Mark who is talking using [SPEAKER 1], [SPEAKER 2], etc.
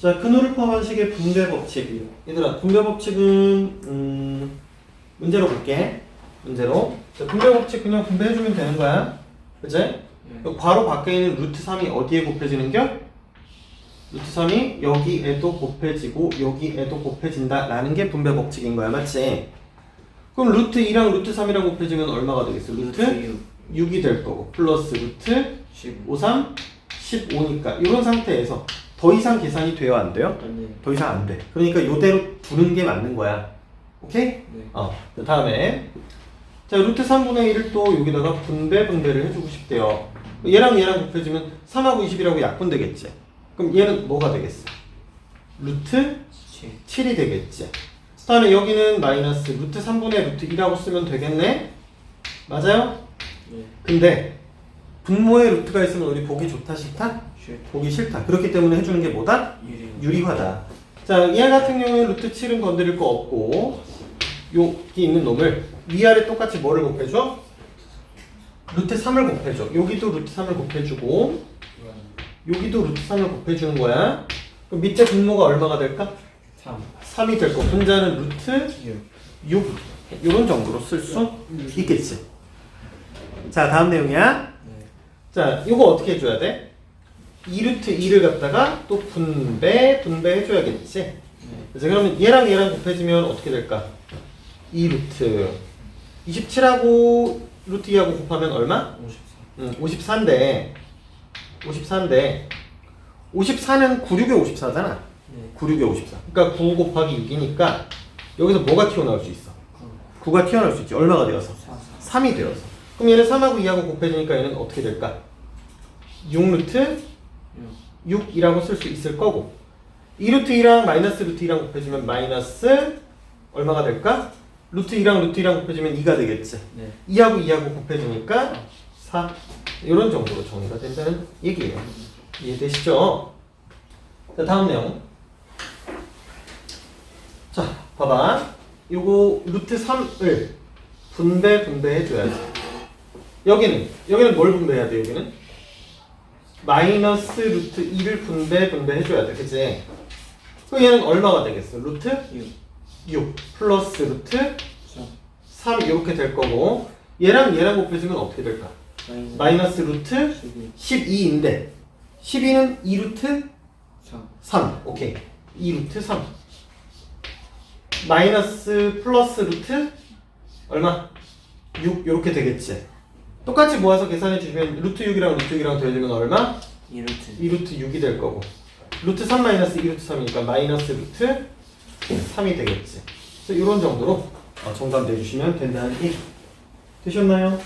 [SPEAKER 1] 자, 근호를 포함한 식의 분배 법칙. 얘들아, 분배 법칙은 음, 문제로 볼게. 문제로. 자, 분배 법칙 그냥 분배해주면 되는 거야. 그치? 여기 바로 밖에 있는 루트 3이 어디에 곱해지는 겨? 루트 3이 여기에도 곱해지고 여기에도 곱해진다 라는 게 분배 법칙인 거야, 맞지? 그럼 루트 2랑 루트 3이랑 곱해지면 얼마가 되겠어? 루트 6이 될 거고 플러스 루트 5, 3, 15니까 이런 상태에서 더 이상 계산이 돼요, 안 돼요?
[SPEAKER 2] 안돼
[SPEAKER 1] 더 이상 안 돼. 그러니까 요대로 두는 게 맞는 거야. 오케이?
[SPEAKER 2] 네.
[SPEAKER 1] 어, 그 다음에 자 루트 3분의 1을 또 여기다가 분배 분배를 해주고 싶대요. 얘랑 얘랑 곱해지면 3하고 20이라고 약분되겠지. 그럼 얘는 뭐가 되겠어? 루트 7 이 되겠지. 그 다음에 여기는 마이너스 루트 3분의 루트 2라고 쓰면 되겠네? 맞아요?
[SPEAKER 2] 네
[SPEAKER 1] 근데 분모에 루트가 있으면 우리 보기 좋다 싫다?
[SPEAKER 2] 쉣
[SPEAKER 1] 보기 싫다. 그렇기 때문에 해주는 게 뭐다?
[SPEAKER 2] 유리
[SPEAKER 1] 유리화다. 자, 얘 같은 경우에 루트 7은 건드릴 거 없고 여기 있는 놈을 위아래 똑같이 뭐를 곱해줘? 루트 3을 곱해줘. 여기도 루트 3을 곱해주고 여기도 루트 3을 곱해주는 거야. 그럼 밑에 분모가 얼마가 될까?
[SPEAKER 2] 3
[SPEAKER 1] 3이 될 거. 분자는 루트
[SPEAKER 2] 6
[SPEAKER 1] 6 이런 정도로 쓸 수 있겠지. 자, 다음 내용이야.
[SPEAKER 2] 네
[SPEAKER 1] 자, 이거 어떻게 해줘야 돼? 2루트 2를 갖다가 또 분배, 분배해줘야겠지.
[SPEAKER 2] 네.
[SPEAKER 1] 그래서 그러면 얘랑 얘랑 곱해지면 어떻게 될까? 2루트 27하고 루트 2하고 곱하면 얼마?
[SPEAKER 2] 54
[SPEAKER 1] 응, 54인데 54인데 54는 96에 54잖아.
[SPEAKER 2] 네
[SPEAKER 1] 96에 54. 그러니까 9 곱하기 6이니까 여기서 뭐가 튀어나올 수 있어? 9가 튀어나올 수 있지. 얼마가 되어서?
[SPEAKER 2] 4
[SPEAKER 1] 3이 되어서. 그럼 얘는 3하고 2하고 곱해지니까 얘는 어떻게 될까? 6루트
[SPEAKER 2] 6
[SPEAKER 1] 6이라고 쓸 수 있을 거고. 2루트 2랑 마이너스 루트 2랑 곱해지면 마이너스 얼마가 될까? 루트 2랑 루트 2랑 곱해지면 2가 되겠지.
[SPEAKER 2] 네.
[SPEAKER 1] 2하고 2하고 곱해지니까 4 이런 정도로 정리가 된다는 얘기예요. 이해되시죠? 자 다음 내용. 자 봐봐. 요거 루트 3을 분배 분배해 줘야지 여기는 여기는 뭘 분배해야 돼 여기는? 마이너스 루트 2를 분배 분배해 줘야 돼 그치? 그럼 얘는 얼마가 되겠어? 루트
[SPEAKER 2] 6
[SPEAKER 1] 6 플러스 루트
[SPEAKER 2] 3
[SPEAKER 1] 3 이렇게 될 거고 얘랑 얘랑 곱해지면 어떻게 될까?
[SPEAKER 2] 마이너스
[SPEAKER 1] 마이너스 루트
[SPEAKER 2] 12
[SPEAKER 1] 12 인데 12는 2루트
[SPEAKER 2] 3
[SPEAKER 1] 3 오케이 2루트 3 마이너스 플러스 루트 얼마? 6 이렇게 되겠지 똑같이 모아서 계산해 주시면 루트 6이랑 루트 6이랑 더해지면 얼마?
[SPEAKER 2] 2루트
[SPEAKER 1] 2루트 6이 될 거고 루트 3 마이너스 2루트 3이니까 마이너스 루트 3이 되겠지 그래서 이런 정도로 어, 정답 내주시면 된다는 얘기 되셨나요?